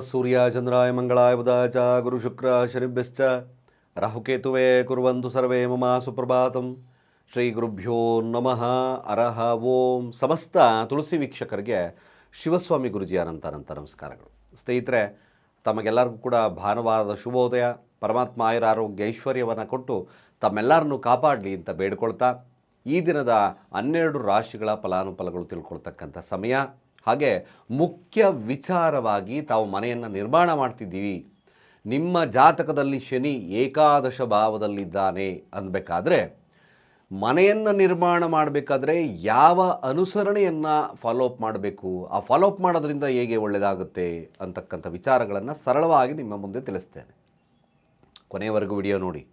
ಸೂರ್ಯ ಚಂದ್ರಾಯ ಮಂಗಳಾಯ ಬುಧಾಯ ಚ, ಗುರು ಶುಕ್ರ, ಶನಿಭ್ಯಶ್ಚ. ರಾಹುಕೇತುವೇ ಕುರುವಂತು ಸರ್ವೇ ಮಮ ಸುಪ್ರಭಾತಂ. ಶ್ರೀ ಗುರುಭ್ಯೋ ನಮಃ. ಅರಹ ಓಂ. ಸಮಸ್ತ ತುಳಸಿ ವೀಕ್ಷಕರಿಗೆ ಶಿವಸ್ವಾಮಿ ಗುರುಜಿ ಅನಂತ ಅನಂತ ನಮಸ್ಕಾರಗಳು. ಸ್ನೇಹಿತರೆ, ತಮಗೆಲ್ಲರಿಗೂ ಕೂಡ ಭಾನುವಾರದ ಶುಭೋದಯ. ಪರಮಾತ್ಮ ಆಯುರ ಆರೋಗ್ಯ ಐಶ್ವರ್ಯವನ್ನು ಕೊಟ್ಟು ತಮ್ಮೆಲ್ಲರನ್ನು ಕಾಪಾಡಲಿ ಅಂತ ಬೇಡ್ಕೊಳ್ತಾ ಈ ದಿನದ ಹನ್ನೆರಡು ರಾಶಿಗಳ ಫಲಾನುಫಲಗಳು ತಿಳ್ಕೊಳ್ತಕ್ಕಂಥ ಸಮಯ. ಹಾಗೆ ಮುಖ್ಯ ವಿಚಾರವಾಗಿ ತಾವು ಮನೆಯನ್ನು ನಿರ್ಮಾಣ ಮಾಡ್ತಿದ್ದೀವಿ. ನಿಮ್ಮ ಜಾತಕದಲ್ಲಿ ಶನಿ ಏಕಾದಶ ಭಾವದಲ್ಲಿದ್ದಾನೆ ಅನ್ಬೇಕಾದ್ರೆ, ಮನೆಯನ್ನು ನಿರ್ಮಾಣ ಮಾಡಬೇಕಾದ್ರೆ ಯಾವ ಅನುಸರಣೆಯನ್ನು ಫಾಲೋಅಪ್ ಮಾಡಬೇಕು? ಆ ಫಾಲೋಅಪ್ ಮಾಡೋದ್ರಿಂದ ಹೇಗೆ ಒಳ್ಳೆಯದಾಗುತ್ತೆ ಅಂತಕ್ಕಂಥ ವಿಚಾರಗಳನ್ನು ಸರಳವಾಗಿ ನಿಮ್ಮ ಮುಂದೆ ತಿಳಿಸ್ತೇನೆ. ಕೊನೆಯವರೆಗೂ ವಿಡಿಯೋ ನೋಡಿ.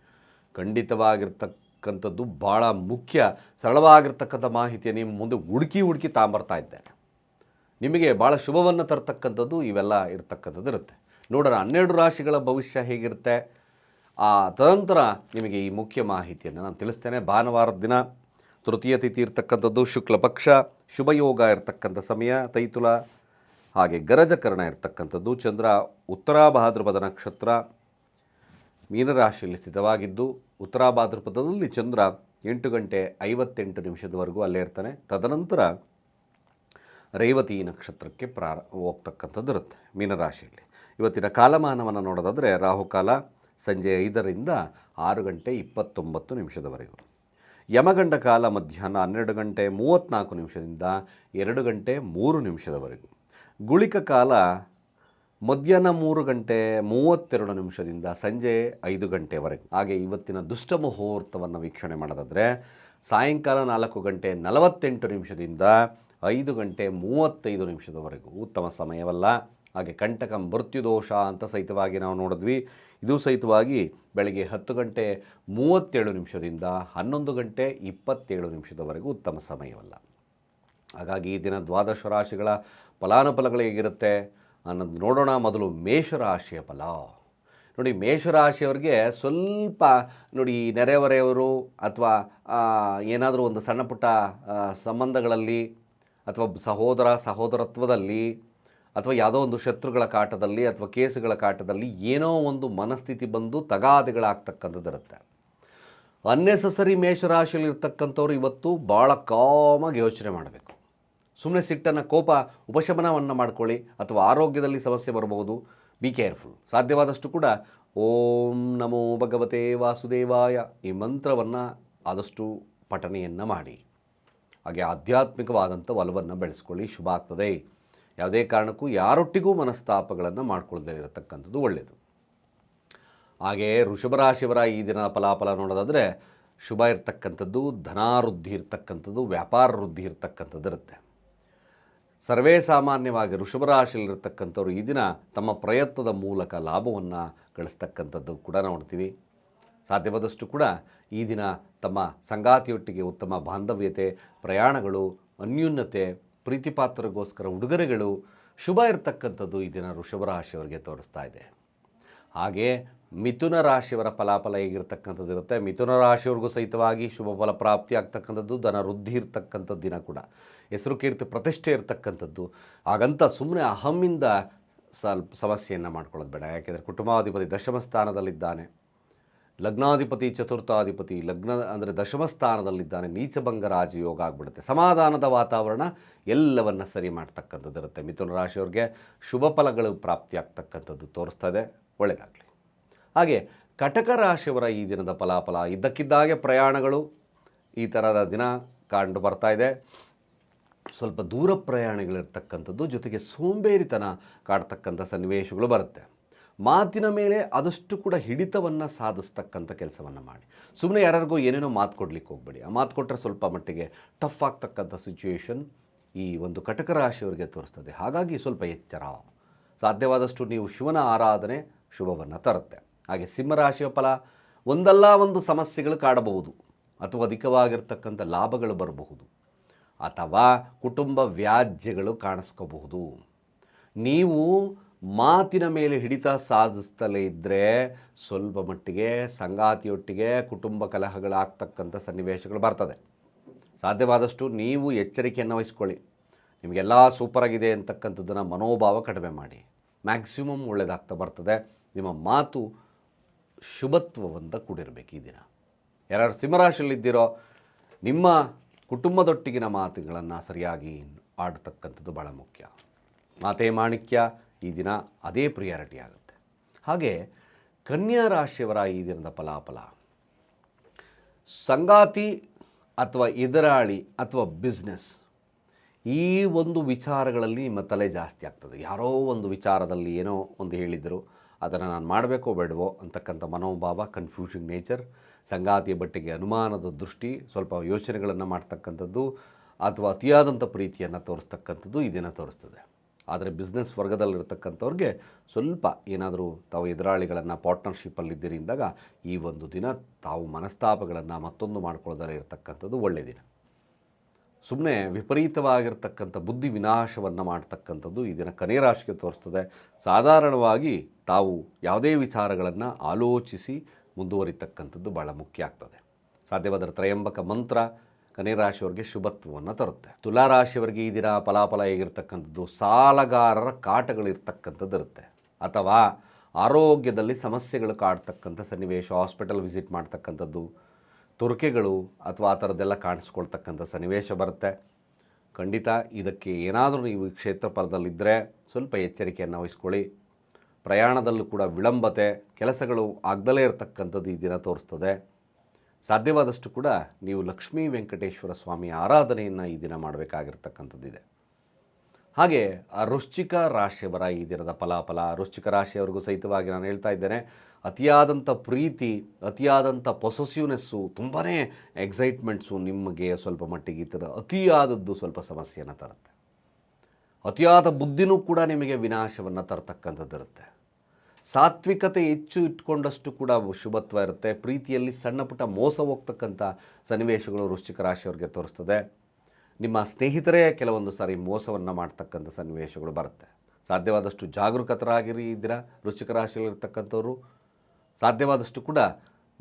ಖಂಡಿತವಾಗಿರ್ತಕ್ಕಂಥದ್ದು ಭಾಳ ಮುಖ್ಯ, ಸರಳವಾಗಿರ್ತಕ್ಕಂಥ ಮಾಹಿತಿಯ ನಿಮ್ಮ ಮುಂದೆ ಹುಡುಕಿ ಹುಡುಕಿ ತಾಂಬರ್ತಾ ಇದ್ದೇನೆ. ನಿಮಗೆ ಭಾಳ ಶುಭವನ್ನು ತರ್ತಕ್ಕಂಥದ್ದು ಇವೆಲ್ಲ ಇರ್ತಕ್ಕಂಥದ್ದು ಇರುತ್ತೆ. ನೋಡೋಣ, ಹನ್ನೆರಡು ರಾಶಿಗಳ ಭವಿಷ್ಯ ಹೇಗಿರುತ್ತೆ? ಆ ತದನಂತರ ನಿಮಗೆ ಈ ಮುಖ್ಯ ಮಾಹಿತಿಯನ್ನು ನಾನು ತಿಳಿಸ್ತೇನೆ. ಭಾನುವಾರದ ದಿನ ತೃತೀಯ ತಿಥಿ ಇರ್ತಕ್ಕಂಥದ್ದು, ಶುಕ್ಲ ಪಕ್ಷ, ಶುಭಯೋಗ ಇರತಕ್ಕಂಥ ಸಮಯ, ತೈತುಲ, ಹಾಗೆ ಗರಜಕರಣ ಇರ್ತಕ್ಕಂಥದ್ದು, ಚಂದ್ರ ಉತ್ತರಾಭಾದ್ರಪದ ನಕ್ಷತ್ರ ಮೀನರಾಶಿಯಲ್ಲಿ ಸ್ಥಿತವಾಗಿದ್ದು ಉತ್ತರಾಭಾದ್ರಪದದಲ್ಲಿ ಚಂದ್ರ ಎಂಟು ಗಂಟೆ ಐವತ್ತೆಂಟು ನಿಮಿಷದವರೆಗೂ ಅಲ್ಲೇ ಇರ್ತಾನೆ. ತದನಂತರ ರೇವತಿ ನಕ್ಷತ್ರಕ್ಕೆ ಪ್ರಾರ, ಹೋಗ್ತಕ್ಕಂಥದ್ದು ಇರುತ್ತೆ, ಮೀನರಾಶಿಯಲ್ಲಿ. ಇವತ್ತಿನ ಕಾಲಮಾನವನ್ನು ನೋಡೋದಾದರೆ ರಾಹುಕಾಲ ಸಂಜೆ ಐದರಿಂದ ಆರು ಗಂಟೆ ಇಪ್ಪತ್ತೊಂಬತ್ತು ನಿಮಿಷದವರೆಗೂ. ಯಮಗಂಡ ಕಾಲ ಮಧ್ಯಾಹ್ನ ಹನ್ನೆರಡು ಗಂಟೆ ಮೂವತ್ತ್ನಾಲ್ಕು ನಿಮಿಷದಿಂದ ಎರಡು ಗಂಟೆ ಮೂರು ನಿಮಿಷದವರೆಗೂ. ಗುಳಿಕ ಕಾಲ ಮಧ್ಯಾಹ್ನ ಮೂರು ಗಂಟೆ ಮೂವತ್ತೆರಡು ನಿಮಿಷದಿಂದ ಸಂಜೆ ಐದು ಗಂಟೆವರೆಗೂ. ಹಾಗೆ ಇವತ್ತಿನ ದುಷ್ಟ ಮುಹೂರ್ತವನ್ನು ವೀಕ್ಷಣೆ ಮಾಡೋದಾದರೆ ಸಾಯಂಕಾಲ ನಾಲ್ಕು ಗಂಟೆ ನಲವತ್ತೆಂಟು ನಿಮಿಷದಿಂದ ಐದು ಗಂಟೆ ಮೂವತ್ತೈದು ನಿಮಿಷದವರೆಗೂ ಉತ್ತಮ ಸಮಯವಲ್ಲ. ಹಾಗೆ ಕಂಟಕ ಮೃತ್ಯುದೋಷ ಅಂತ ಸಹಿತವಾಗಿ ನಾವು ನೋಡಿದ್ವಿ. ಇದು ಸಹಿತವಾಗಿ ಬೆಳಗ್ಗೆ ಹತ್ತು ಗಂಟೆ ಮೂವತ್ತೇಳು ನಿಮಿಷದಿಂದ ಹನ್ನೊಂದು ಗಂಟೆ ಇಪ್ಪತ್ತೇಳು ನಿಮಿಷದವರೆಗೂ ಉತ್ತಮ ಸಮಯವಲ್ಲ. ಹಾಗಾಗಿ ಈ ದಿನ ದ್ವಾದಶ ರಾಶಿಗಳ ಫಲಾನುಫಲಗಳು ಹೇಗಿರುತ್ತೆ ಅನ್ನೋದು ನೋಡೋಣ. ಮೊದಲು ಮೇಷರಾಶಿಯ ಫಲ. ನೋಡಿ, ಮೇಷರಾಶಿಯವರಿಗೆ ಸ್ವಲ್ಪ ನೋಡಿ ನೆರೆಹೊರೆಯವರು ಅಥವಾ ಏನಾದರೂ ಒಂದು ಸಣ್ಣ ಪುಟ್ಟ ಸಂಬಂಧಗಳಲ್ಲಿ ಅಥವಾ ಸಹೋದರ, ಸಹೋದರತ್ವದಲ್ಲಿ ಅಥವಾ ಯಾವುದೋ ಒಂದು ಶತ್ರುಗಳ ಕಾಟದಲ್ಲಿ ಅಥವಾ ಕೇಸುಗಳ ಕಾಟದಲ್ಲಿ ಏನೋ ಒಂದು ಮನಸ್ಥಿತಿ ಬಂದು ತಗಾದೆಗಳಾಗ್ತಕ್ಕಂಥದ್ದು ಇರುತ್ತೆ ಅನ್ನೆಸಸರಿ ಮೇಷರಾಶಿಯಲ್ಲಿ ಇರ್ತಕ್ಕಂಥವ್ರು ಇವತ್ತು ಭಾಳ ಕಾಮಾಗಿ ಯೋಚನೆ ಮಾಡಬೇಕು. ಸುಮ್ಮನೆ ಸಿಟ್ಟನ್ನು, ಕೋಪ, ಉಪಶಮನವನ್ನು ಮಾಡ್ಕೊಳ್ಳಿ ಅಥವಾ ಆರೋಗ್ಯದಲ್ಲಿ ಸಮಸ್ಯೆ ಬರಬಹುದು. ಬಿ ಕೇರ್ಫುಲ್ ಸಾಧ್ಯವಾದಷ್ಟು ಕೂಡ ಓಂ ನಮೋ ಭಗವತೆ ವಾಸುದೇವಾಯ ಈ ಮಂತ್ರವನ್ನು ಆದಷ್ಟು ಪಠನೆಯನ್ನು ಮಾಡಿ. ಹಾಗೆ ಆಧ್ಯಾತ್ಮಿಕವಾದಂಥ ಒಲವನ್ನು ಬೆಳೆಸ್ಕೊಳ್ಳಿ, ಶುಭ ಆಗ್ತದೆ. ಯಾವುದೇ ಕಾರಣಕ್ಕೂ ಯಾರೊಟ್ಟಿಗೂ ಮನಸ್ತಾಪಗಳನ್ನು ಮಾಡ್ಕೊಳ್ದೇ ಇರತಕ್ಕಂಥದ್ದು ಒಳ್ಳೆಯದು ಹಾಗೆ ರಾಶಿವರ ಈ ದಿನ ಫಲಾಫಲ ನೋಡೋದಾದರೆ, ಶುಭ ಇರ್ತಕ್ಕಂಥದ್ದು, ಧನಾವೃದ್ಧಿ ಇರ್ತಕ್ಕಂಥದ್ದು, ವ್ಯಾಪಾರ ವೃದ್ಧಿ ಇರ್ತಕ್ಕಂಥದ್ದು ಇರುತ್ತೆ. ಸರ್ವೇ ಸಾಮಾನ್ಯವಾಗಿ ವೃಷಭರಾಶಿಯಲ್ಲಿರ್ತಕ್ಕಂಥವ್ರು ಈ ದಿನ ತಮ್ಮ ಪ್ರಯತ್ನದ ಮೂಲಕ ಲಾಭವನ್ನು ಗಳಿಸ್ತಕ್ಕಂಥದ್ದು ಕೂಡ ನೋಡ್ತೀವಿ. ಸಾಧ್ಯವಾದಷ್ಟು ಕೂಡ ಈ ದಿನ ತಮ್ಮ ಸಂಗಾತಿಯೊಟ್ಟಿಗೆ ಉತ್ತಮ ಬಾಂಧವ್ಯತೆ, ಪ್ರಯಾಣಗಳು, ಅನ್ಯೂನ್ಯತೆ, ಪ್ರೀತಿಪಾತ್ರರಿಗೋಸ್ಕರ ಉಡುಗೊರೆಗಳು, ಶುಭ ಇರತಕ್ಕಂಥದ್ದು ಈ ದಿನ ಋಷಭ ರಾಶಿಯವರಿಗೆ ತೋರಿಸ್ತಾ ಇದೆ. ಹಾಗೆ ಮಿಥುನ ರಾಶಿಯವರ ಫಲಾಫಲ ಹೇಗಿರ್ತಕ್ಕಂಥದ್ದು ಇರುತ್ತೆ? ಮಿಥುನ ರಾಶಿಯವ್ರಿಗೂ ಸಹಿತವಾಗಿ ಶುಭ ಫಲ ಪ್ರಾಪ್ತಿ ಆಗ್ತಕ್ಕಂಥದ್ದು, ಧನ ವೃದ್ಧಿ ಇರ್ತಕ್ಕಂಥದ್ದು ದಿನ ಕೂಡ. ಹೆಸರು ಕೀರ್ತಿ ಪ್ರತಿಷ್ಠೆ ಇರ್ತಕ್ಕಂಥದ್ದು. ಹಾಗಂತ ಸುಮ್ಮನೆ ಅಹಮ್ಮಿಂದ ಸ್ವಲ್ಪ ಸಮಸ್ಯೆಯನ್ನು ಮಾಡ್ಕೊಳ್ಳೋದು ಬೇಡ. ಯಾಕೆಂದರೆ ಕುಟುಂಬಾಧಿಪತಿ ದಶಮ ಸ್ಥಾನದಲ್ಲಿದ್ದಾನೆ. ಲಗ್ನಾಧಿಪತಿ, ಚತುರ್ಥಾಧಿಪತಿ, ಲಗ್ನ ಅಂದರೆ ದಶಮ ಸ್ಥಾನದಲ್ಲಿದ್ದಾನೆ, ನೀಚಭಂಗ ರಾಜಯೋಗ ಆಗಿಬಿಡುತ್ತೆ. ಸಮಾಧಾನದ ವಾತಾವರಣ ಎಲ್ಲವನ್ನು ಸರಿ ಮಾಡ್ತಕ್ಕಂಥದ್ದು ಇರುತ್ತೆ. ಮಿಥುನ ರಾಶಿಯವ್ರಿಗೆ ಶುಭ ಫಲಗಳು ಪ್ರಾಪ್ತಿಯಾಗ್ತಕ್ಕಂಥದ್ದು ತೋರಿಸ್ತದೆ ಒಳ್ಳೆಯದಾಗಲಿ ಹಾಗೆ ಕಟಕ ರಾಶಿಯವರ ಈ ದಿನದ ಫಲಾಫಲ, ಇದ್ದಕ್ಕಿದ್ದಾಗೆ ಪ್ರಯಾಣಗಳು, ಈ ಥರದ ದಿನ ಕಂಡು ಬರ್ತಾ ಇದೆ. ಸ್ವಲ್ಪ ದೂರ ಪ್ರಯಾಣಗಳಿರ್ತಕ್ಕಂಥದ್ದು ಜೊತೆಗೆ ಸೋಂಬೇರಿತನ ಕಾಡ್ತಕ್ಕಂಥ ಸನ್ನಿವೇಶಗಳು ಬರುತ್ತೆ. ಮಾತಿನ ಮೇಲೆ ಆದಷ್ಟು ಕೂಡ ಹಿಡಿತವನ್ನು ಸಾಧಿಸ್ತಕ್ಕಂಥ ಕೆಲಸವನ್ನು ಮಾಡಿ. ಸುಮ್ಮನೆ ಯಾರಿಗೂ ಏನೇನೋ ಮಾತು ಕೊಡ್ಲಿಕ್ಕೆ ಹೋಗಬೇಡಿ. ಆ ಮಾತು ಕೊಟ್ಟರೆ ಸ್ವಲ್ಪ ಮಟ್ಟಿಗೆ ಟಫ್ ಆಗ್ತಕ್ಕಂಥ ಸಿಚುವೇಶನ್ ಈ ಒಂದು ಕಟಕ ರಾಶಿಯವರಿಗೆ ತೋರಿಸ್ತದೆ. ಹಾಗಾಗಿ ಸ್ವಲ್ಪ ಎಚ್ಚರ. ಸಾಧ್ಯವಾದಷ್ಟು ನೀವು ಶಿವನ ಆರಾಧನೆ ಶುಭವನ್ನು ತರುತ್ತೆ. ಹಾಗೆ ಸಿಂಹರಾಶಿಯ ಫಲ ಒಂದಲ್ಲ ಒಂದು ಸಮಸ್ಯೆಗಳು ಕಾಡಬಹುದು. ಅಥವಾ ಅಧಿಕವಾಗಿರ್ತಕ್ಕಂಥ ಲಾಭಗಳು ಬರಬಹುದು. ಅಥವಾ ಕುಟುಂಬ ವ್ಯಾಜ್ಯಗಳು ಕಾಣಿಸ್ಕೋಬಹುದು. ನೀವು ಮಾತಿನ ಮೇಲೆ ಹಿಡಿತ ಸಾಧಿಸ್ತಲೇ ಇದ್ದರೆ ಸ್ವಲ್ಪ ಮಟ್ಟಿಗೆ ಸಂಗಾತಿಯೊಟ್ಟಿಗೆ ಕುಟುಂಬ ಕಲಹಗಳಾಗ್ತಕ್ಕಂಥ ಸನ್ನಿವೇಶಗಳು ಬರ್ತದೆ. ಸಾಧ್ಯವಾದಷ್ಟು ನೀವು ಎಚ್ಚರಿಕೆಯನ್ನು ವಹಿಸ್ಕೊಳ್ಳಿ. ನಿಮಗೆಲ್ಲ ಸೂಪರಾಗಿದೆ ಅಂತಕ್ಕಂಥದ್ದನ್ನು ಮನೋಭಾವ ಕಡಿಮೆ ಮಾಡಿ. ಮ್ಯಾಕ್ಸಿಮಮ್ ಒಳ್ಳೆಯದಾಗ್ತಾ ಬರ್ತದೆ. ನಿಮ್ಮ ಮಾತು ಶುಭತ್ವವಂತ ಕೂಡಿರಬೇಕು ಈ ದಿನ. ಯಾರು ಸಿಂಹರಾಶಿಯಲ್ಲಿದ್ದೀರೋ ನಿಮ್ಮ ಕುಟುಂಬದೊಟ್ಟಿಗಿನ ಮಾತುಗಳನ್ನು ಸರಿಯಾಗಿ ಆಡತಕ್ಕಂಥದ್ದು ಭಾಳ ಮುಖ್ಯ. ಮಾತೇ ಮಾಣಿಕ್ಯ ಈ ದಿನ ಅದೇ ಪ್ರಿಯಾರಿಟಿ ಆಗುತ್ತೆ. ಹಾಗೆ ಕನ್ಯಾ ರಾಶಿಯವರ ಈ ದಿನದ ಫಲಾಫಲ, ಸಂಗಾತಿ ಅಥವಾ ಎದುರಾಳಿ ಅಥವಾ ಬಿಸ್ನೆಸ್ ಈ ಒಂದು ವಿಚಾರಗಳಲ್ಲಿ ನಿಮ್ಮ ತಲೆ ಜಾಸ್ತಿ ಆಗ್ತದೆ. ಯಾರೋ ಒಂದು ವಿಚಾರದಲ್ಲಿ ಏನೋ ಒಂದು ಹೇಳಿದರು, ಅದನ್ನು ನಾನು ಮಾಡಬೇಕೋ ಬೇಡವೋ ಅಂತಕ್ಕಂಥ ಮನೋಭಾವ ಕನ್ಫ್ಯೂಷನ್ ನೇಚರ್ ಸಂಗಾತಿಯ ಬಟ್ಟೆಗೆ ಅನುಮಾನದ ದೃಷ್ಟಿ, ಸ್ವಲ್ಪ ಯೋಚನೆಗಳನ್ನು ಮಾಡ್ತಕ್ಕಂಥದ್ದು ಅಥವಾ ಅತಿಯಾದಂಥ ಪ್ರೀತಿಯನ್ನು ತೋರಿಸ್ತಕ್ಕಂಥದ್ದು ಇದನ್ನು ದಿನ ತೋರಿಸ್ತದೆ. ಆದರೆ ಬಿಸ್ನೆಸ್ ವರ್ಗದಲ್ಲಿರ್ತಕ್ಕಂಥವ್ರಿಗೆ ಸ್ವಲ್ಪ ಏನಾದರೂ ತಾವು ಎದುರಾಳಿಗಳನ್ನು ಪಾರ್ಟ್ನರ್ಶಿಪ್ಪಲ್ಲಿದ್ದೀರಿ ಅಂದಾಗ ಈ ಒಂದು ದಿನ ತಾವು ಮನಸ್ತಾಪಗಳನ್ನು ಮತ್ತೊಂದು ಮಾಡ್ಕೊಳ್ಳೋದರ ಇರತಕ್ಕಂಥದ್ದು ಒಳ್ಳೆಯ ದಿನ. ಸುಮ್ಮನೆ ವಿಪರೀತವಾಗಿರ್ತಕ್ಕಂಥ ಬುದ್ಧಿ ವಿನಾಶವನ್ನು ಮಾಡ್ತಕ್ಕಂಥದ್ದು ಈ ದಿನ ಕನೇ ರಾಶಿಗೆ ತೋರಿಸ್ತದೆ. ಸಾಧಾರಣವಾಗಿ ತಾವು ಯಾವುದೇ ವಿಚಾರಗಳನ್ನು ಆಲೋಚಿಸಿ ಮುಂದುವರಿತಕ್ಕಂಥದ್ದು ಭಾಳ ಮುಖ್ಯ ಆಗ್ತದೆ. ಸಾಧ್ಯವಾದರೆ ತ್ರಯಂಬಕ ಮಂತ್ರ ಕನೇ ರಾಶಿಯವರಿಗೆ ಶುಭತ್ವವನ್ನು ತರುತ್ತೆ. ತುಲಾರಾಶಿಯವರಿಗೆ ಈ ದಿನ ಫಲಾಫಲ ಹೇಗಿರ್ತಕ್ಕಂಥದ್ದು? ಸಾಲಗಾರರ ಕಾಟಗಳಿರ್ತಕ್ಕಂಥದ್ದು ಇರುತ್ತೆ. ಅಥವಾ ಆರೋಗ್ಯದಲ್ಲಿ ಸಮಸ್ಯೆಗಳು ಕಾಡ್ತಕ್ಕಂಥ ಸನ್ನಿವೇಶ, ಹಾಸ್ಪಿಟಲ್ ವಿಸಿಟ್ ಮಾಡ್ತಕ್ಕಂಥದ್ದು, ತುರ್ಕೆಗಳು ಅಥವಾ ಆ ಥರದ್ದೆಲ್ಲ ಕಾಣಿಸ್ಕೊಳ್ತಕ್ಕಂಥ ಸನ್ನಿವೇಶ ಬರುತ್ತೆ. ಖಂಡಿತ ಇದಕ್ಕೆ ಏನಾದರೂ ನೀವು ಈ ಕ್ಷೇತ್ರ ಫಲದಲ್ಲಿದ್ದರೆ ಸ್ವಲ್ಪ ಎಚ್ಚರಿಕೆಯನ್ನು ವಹಿಸ್ಕೊಳ್ಳಿ. ಪ್ರಯಾಣದಲ್ಲೂ ಕೂಡ ವಿಳಂಬತೆ, ಕೆಲಸಗಳು ಆಗದಲೇ ಇರತಕ್ಕಂಥದ್ದು ಈ ದಿನ ತೋರಿಸ್ತದೆ. ಸಾಧ್ಯವಾದಷ್ಟು ಕೂಡ ನೀವು ಲಕ್ಷ್ಮೀ ವೆಂಕಟೇಶ್ವರ ಸ್ವಾಮಿ ಆರಾಧನೆಯನ್ನು ಈ ದಿನ ಮಾಡಬೇಕಾಗಿರ್ತಕ್ಕಂಥದ್ದಿದೆ. ಹಾಗೆ ಆ ವೃಶ್ಚಿಕ ರಾಶಿಯವರ ಈ ದಿನದ ಫಲಾಫಲ ವೃಶ್ಚಿಕ ರಾಶಿಯವರಿಗೂ ಸಹಿತವಾಗಿ ನಾನು ಹೇಳ್ತಾ ಇದ್ದೇನೆ ಅತಿಯಾದಂಥ ಪ್ರೀತಿ ಅತಿಯಾದಂಥ ಪೊಸೆಸಿವ್ನೆಸ್ಸು ತುಂಬಾ ಎಕ್ಸೈಟ್ಮೆಂಟ್ಸು ನಿಮಗೆ ಸ್ವಲ್ಪ ಮಟ್ಟಿಗೆ ಈ ಥರ ಅತಿಯಾದದ್ದು ಸ್ವಲ್ಪ ಸಮಸ್ಯೆಯನ್ನು ತರುತ್ತೆ. ಅತಿಯಾದ ಬುದ್ಧಿನೂ ಕೂಡ ನಿಮಗೆ ವಿನಾಶವನ್ನು ತರ್ತಕ್ಕಂಥದ್ದಿರುತ್ತೆ. ಸಾತ್ವಿಕತೆ ಹೆಚ್ಚು ಇಟ್ಕೊಂಡಷ್ಟು ಕೂಡ ಶುಭತ್ವ ಇರುತ್ತೆ. ಪ್ರೀತಿಯಲ್ಲಿ ಸಣ್ಣ ಪುಟ್ಟ ಮೋಸ ಹೋಗ್ತಕ್ಕಂಥ ಸನ್ನಿವೇಶಗಳು ವೃಶ್ಚಿಕ ರಾಶಿಯವ್ರಿಗೆ ತೋರಿಸ್ತದೆ. ನಿಮ್ಮ ಸ್ನೇಹಿತರೇ ಕೆಲವೊಂದು ಸಾರಿ ಮೋಸವನ್ನು ಮಾಡ್ತಕ್ಕಂಥ ಸನ್ನಿವೇಶಗಳು ಬರುತ್ತೆ. ಸಾಧ್ಯವಾದಷ್ಟು ಜಾಗರೂಕತರಾಗಿರಿ ಇದ್ದೀರಾ? ವೃಶ್ಚಿಕ ರಾಶಿಯಲ್ಲಿರ್ತಕ್ಕಂಥವ್ರು. ಸಾಧ್ಯವಾದಷ್ಟು ಕೂಡ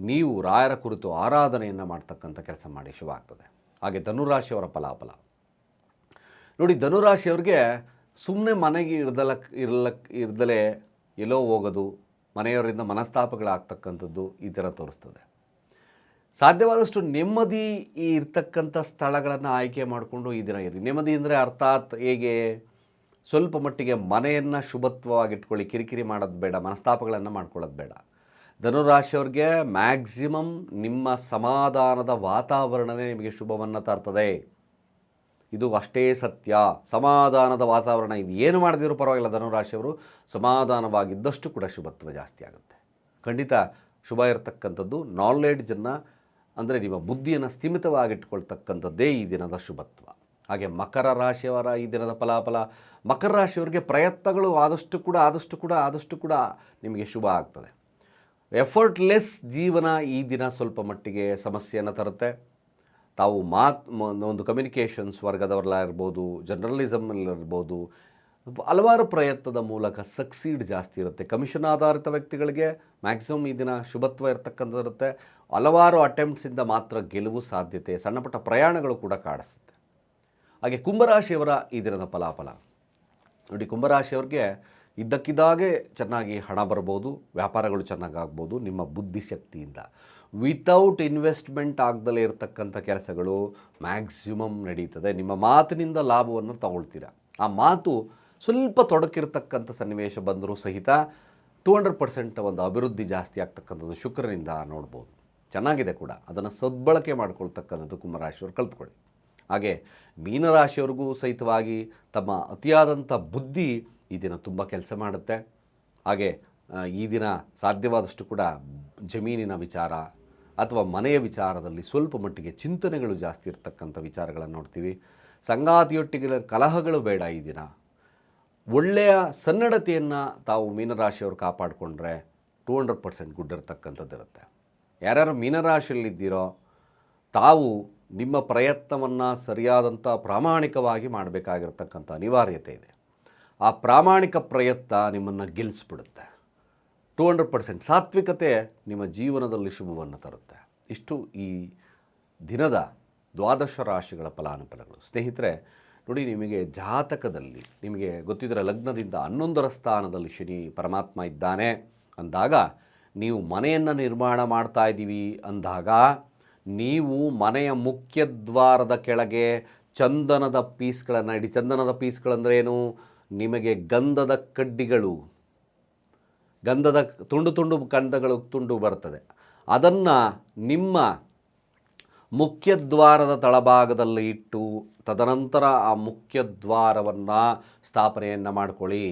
ನೀವು ರಾಯರ ಕುರಿತು ಆರಾಧನೆಯನ್ನು ಮಾಡ್ತಕ್ಕಂಥ ಕೆಲಸ ಮಾಡಿ ಶುಭ ಆಗ್ತದೆ. ಹಾಗೆ ಧನುರಾಶಿಯವರ ಫಲಾಫಲ. ನೋಡಿ, ಧನುರಾಶಿಯವ್ರಿಗೆ ಸುಮ್ಮನೆ ಮನೆಗೆ ಇರ್ದಲಕ್, ಇರ್ಲಕ್, ಇರ್ದಲೇ ಎಲ್ಲೋ ಹೋಗೋದು, ಮನೆಯವರಿಂದ ಮನಸ್ತಾಪಗಳಾಗ್ತಕ್ಕಂಥದ್ದು ಈ ಥರ ತೋರಿಸ್ತದೆ. ಸಾಧ್ಯವಾದಷ್ಟು ನೆಮ್ಮದಿ ಇರ್ತಕ್ಕಂಥ ಸ್ಥಳಗಳನ್ನು ಆಯ್ಕೆ ಮಾಡಿಕೊಂಡು ಈ ದಿನ ಇರಿ. ನೆಮ್ಮದಿ ಅಂದರೆ ಅರ್ಥಾತ್ ಹೇಗೆ? ಸ್ವಲ್ಪ ಮಟ್ಟಿಗೆ ಮನೆಯನ್ನು ಶುಭತ್ವವಾಗಿಟ್ಕೊಳ್ಳಿ, ಕಿರಿಕಿರಿ ಮಾಡೋದು ಬೇಡ, ಮನಸ್ತಾಪಗಳನ್ನು ಮಾಡ್ಕೊಳ್ಳೋದು ಬೇಡ. ಧನುರಾಶಿಯವ್ರಿಗೆ ಮ್ಯಾಕ್ಸಿಮಮ್ ನಿಮ್ಮ ಸಮಾಧಾನದ ವಾತಾವರಣವೇ ನಿಮಗೆ ಶುಭವನ್ನು ತರ್ತದೆ. ಇದು ಅಷ್ಟೇ ಸತ್ಯ. ಸಮಾಧಾನದ ವಾತಾವರಣ ಇದು ಏನು ಮಾಡದಿರೋ ಪರವಾಗಿಲ್ಲ ಧನುರಾಶಿಯವರು. ಸಮಾಧಾನವಾಗಿದ್ದಷ್ಟು ಕೂಡ ಶುಭತ್ವ ಜಾಸ್ತಿ ಆಗುತ್ತೆ. ಖಂಡಿತ ಶುಭ ಇರತಕ್ಕಂಥದ್ದು ನಾಲೆಡ್ಜನ್ನು ಅಂದರೆ ನಿಮ್ಮ ಬುದ್ಧಿಯನ್ನು ಸ್ಥಿಮಿತವಾಗಿಟ್ಕೊಳ್ತಕ್ಕಂಥದ್ದೇ ಈ ದಿನದ ಶುಭತ್ವ. ಹಾಗೆ ಮಕರ ರಾಶಿಯವರ ಈ ದಿನದ ಫಲಾಫಲ, ಮಕರ ರಾಶಿಯವರಿಗೆ ಪ್ರಯತ್ನಗಳು ಆದಷ್ಟು ಕೂಡ ಆದಷ್ಟು ಕೂಡ ಆದಷ್ಟು ಕೂಡ ನಿಮಗೆ ಶುಭ ಆಗ್ತದೆ. ಎಫರ್ಟ್ಲೆಸ್ ಜೀವನ ಈ ದಿನ ಸ್ವಲ್ಪ ಮಟ್ಟಿಗೆ ಸಮಸ್ಯೆಯನ್ನು ತರುತ್ತೆ. ತಾವು ಮಾತ್ ಒಂದು ಕಮ್ಯುನಿಕೇಷನ್ಸ್ ವರ್ಗದವರೆಲ್ಲ ಇರ್ಬೋದು ಜರ್ನಲಿಸಮ್ನಲ್ಲಿರ್ಬೋದು ಹಲವಾರು ಪ್ರಯತ್ನದ ಮೂಲಕ ಸಕ್ಸೀಡ್ ಜಾಸ್ತಿ ಇರುತ್ತೆ. ಕಮಿಷನ್ ಆಧಾರಿತ ವ್ಯಕ್ತಿಗಳಿಗೆ ಮ್ಯಾಕ್ಸಿಮಮ್ ಈ ದಿನ ಶುಭತ್ವ ಇರುತ್ತೆ. ಹಲವಾರು ಅಟೆಂಪ್ಟ್ಸಿಂದ ಮಾತ್ರ ಗೆಲುವು ಸಾಧ್ಯತೆ ಸಣ್ಣಪುಟ್ಟ ಪ್ರಯಾಣಗಳು ಕೂಡ ಕಾಡಿಸುತ್ತೆ. ಹಾಗೆ ಕುಂಭರಾಶಿಯವರ ಈ ದಿನದ ಫಲಾಫಲ. ನೋಡಿ, ಕುಂಭರಾಶಿಯವ್ರಿಗೆ ಇದ್ದಕ್ಕಿದ್ದಾಗೆ ಚೆನ್ನಾಗಿ ಹಣ ಬರ್ಬೋದು, ವ್ಯಾಪಾರಗಳು ಚೆನ್ನಾಗಿ ಆಗ್ಬೋದು, ನಿಮ್ಮ ಬುದ್ಧಿಶಕ್ತಿಯಿಂದ. ವಿತೌಟ್ ಇನ್ವೆಸ್ಟ್ಮೆಂಟ್ ಆಗದಲೇ ಇರತಕ್ಕಂಥ ಕೆಲಸಗಳು ಮ್ಯಾಕ್ಸಿಮಮ್ ನಡೀತದೆ. ನಿಮ್ಮ ಮಾತಿನಿಂದ ಲಾಭವನ್ನು ತಗೊಳ್ತೀರಾ? ಆ ಮಾತು ಸ್ವಲ್ಪ ತೊಡಕಿರ್ತಕ್ಕಂಥ ಸನ್ನಿವೇಶ ಬಂದರೂ ಸಹಿತ ಟೂ ಹಂಡ್ರೆಡ್ ಪರ್ಸೆಂಟ್ ಒಂದು ಅಭಿವೃದ್ಧಿ ಜಾಸ್ತಿ ಆಗ್ತಕ್ಕಂಥದ್ದು ಶುಕ್ರನಿಂದ ನೋಡ್ಬೋದು. ಚೆನ್ನಾಗಿದೆ ಕೂಡ. ಅದನ್ನು ಸದ್ಬಳಕೆ ಮಾಡ್ಕೊಳ್ತಕ್ಕಂಥದ್ದು ಕುಂಭರಾಶಿಯವರು ಕಲ್ತ್ಕೊಳ್ಳಿ ಹಾಗೆ ಮೀನರಾಶಿಯವ್ರಿಗೂ ಸಹಿತವಾಗಿ ತಮ್ಮ ಅತಿಯಾದಂಥ ಬುದ್ಧಿ ಈ ದಿನ ತುಂಬ ಕೆಲಸ ಮಾಡುತ್ತೆ. ಹಾಗೆ ಈ ದಿನ ಸಾಧ್ಯವಾದಷ್ಟು ಕೂಡ ಜಮೀನಿನ ವಿಚಾರ ಅಥವಾ ಮನೆಯ ವಿಚಾರದಲ್ಲಿ ಸ್ವಲ್ಪ ಮಟ್ಟಿಗೆ ಚಿಂತನೆಗಳು ಜಾಸ್ತಿ ಇರ್ತಕ್ಕಂಥ ವಿಚಾರಗಳನ್ನು ನೋಡ್ತೀವಿ. ಸಂಗಾತಿಯೊಟ್ಟಿಗಿನ ಕಲಹಗಳು ಬೇಡ ಈ ದಿನ. ಒಳ್ಳೆಯ ಸನ್ನಡತೆಯನ್ನು ತಾವು ಮೀನರಾಶಿಯವರು ಕಾಪಾಡಿಕೊಂಡ್ರೆ ಟೂ ಹಂಡ್ರೆಡ್ ಪರ್ಸೆಂಟ್ ಗುಡ್ ಇರತಕ್ಕಂಥದ್ದಿರುತ್ತೆ ಯಾರ್ಯಾರು ಮೀನರಾಶಿಯಲ್ಲಿದ್ದೀರೋ ತಾವು ನಿಮ್ಮ ಪ್ರಯತ್ನವನ್ನು ಸರಿಯಾದಂಥ ಪ್ರಾಮಾಣಿಕವಾಗಿ ಮಾಡಬೇಕಾಗಿರ್ತಕ್ಕಂಥ ಅನಿವಾರ್ಯತೆ ಇದೆ. ಆ ಪ್ರಾಮಾಣಿಕ ಪ್ರಯತ್ನ ನಿಮ್ಮನ್ನು ಗೆಲ್ಲಿಸ್ಬಿಡುತ್ತೆ. ಟು ಹಂಡ್ರೆಡ್ ಪರ್ಸೆಂಟ್ ಸಾತ್ವಿಕತೆ ನಿಮ್ಮ ಜೀವನದಲ್ಲಿ ಶುಭವನ್ನು ತರುತ್ತೆ. ಇಷ್ಟು ಈ ದಿನದ ದ್ವಾದಶ ರಾಶಿಗಳ ಫಲಾನುಫಲಗಳು. ಸ್ನೇಹಿತರೆ, ನೋಡಿ ನಿಮಗೆ ಜಾತಕದಲ್ಲಿ, ನಿಮಗೆ ಗೊತ್ತಿದ್ದರೆ ಲಗ್ನದಿಂದ ಹನ್ನೊಂದರ ಸ್ಥಾನದಲ್ಲಿ ಶನಿ ಪರಮಾತ್ಮ ಇದ್ದಾನೆ ಅಂದಾಗ, ನೀವು ಮನೆಯನ್ನು ನಿರ್ಮಾಣ ಮಾಡ್ತಾ ಇದ್ದೀವಿ ಅಂದಾಗ, ನೀವು ಮನೆಯ ಮುಖ್ಯದ್ವಾರದ ಕೆಳಗೆ ಚಂದನದ ಪೀಸ್ಗಳನ್ನು ಇಡಿ, ಚಂದನದ ಪೀಸ್ಗಳಂದ್ರೇನು? ನಿಮಗೆ ಗಂಧದ ಕಡ್ಡಿಗಳು, ಗಂಧದ ತುಂಡು ತುಂಡು ಗಂಧಗಳು ತುಂಡು ಬರ್ತದೆ ಅದನ್ನು ನಿಮ್ಮ ಮುಖ್ಯದ್ವಾರದ ತಳಭಾಗದಲ್ಲಿ ಇಟ್ಟು ತದನಂತರ ಆ ಮುಖ್ಯದ್ವಾರವನ್ನು ಸ್ಥಾಪನೆಯನ್ನು ಮಾಡಿಕೊಳ್ಳಿ.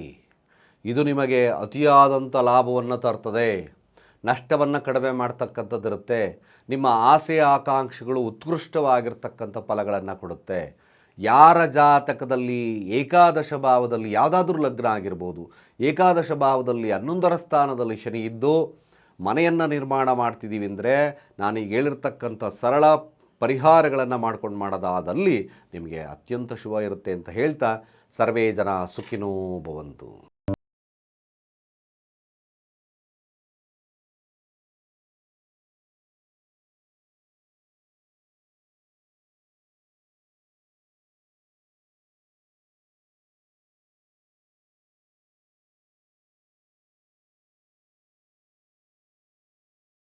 ಇದು ನಿಮಗೆ ಅತಿಯಾದಂಥ ಲಾಭವನ್ನು ತರ್ತದೆ. ನಷ್ಟವನ್ನು ಕಡಿಮೆ ಮಾಡ್ತಕ್ಕಂಥದ್ದಿರುತ್ತೆ. ನಿಮ್ಮ ಆಸೆ ಆಕಾಂಕ್ಷೆಗಳು ಉತ್ಕೃಷ್ಟವಾಗಿರ್ತಕ್ಕಂಥ ಫಲಗಳನ್ನು ಕೊಡುತ್ತೆ. ಯಾರ ಜಾತಕದಲ್ಲಿ ಏಕಾದಶ ಭಾವದಲ್ಲಿ ಯಾವುದಾದ್ರೂ ಲಗ್ನ ಆಗಿರ್ಬೋದು, ಏಕಾದಶ ಭಾವದಲ್ಲಿ ಹನ್ನೊಂದರ ಸ್ಥಾನದಲ್ಲಿ ಶನಿ ಇದ್ದು ಮನೆಯನ್ನು ನಿರ್ಮಾಣ ಮಾಡ್ತಿದ್ದೀವಿ ಅಂದರೆ ನಾನೀಗ ಹೇಳಿರ್ತಕ್ಕಂಥ ಸರಳ ಪರಿಹಾರಗಳನ್ನು ಮಾಡ್ಕೊಂಡು ಮಾಡೋದಾದಲ್ಲಿ ನಿಮಗೆ ಅತ್ಯಂತ ಶುಭ ಇರುತ್ತೆ ಅಂತ ಹೇಳ್ತಾ ಸರ್ವೇ ಜನ ಸುಖಿನೋ ಭವಂತು.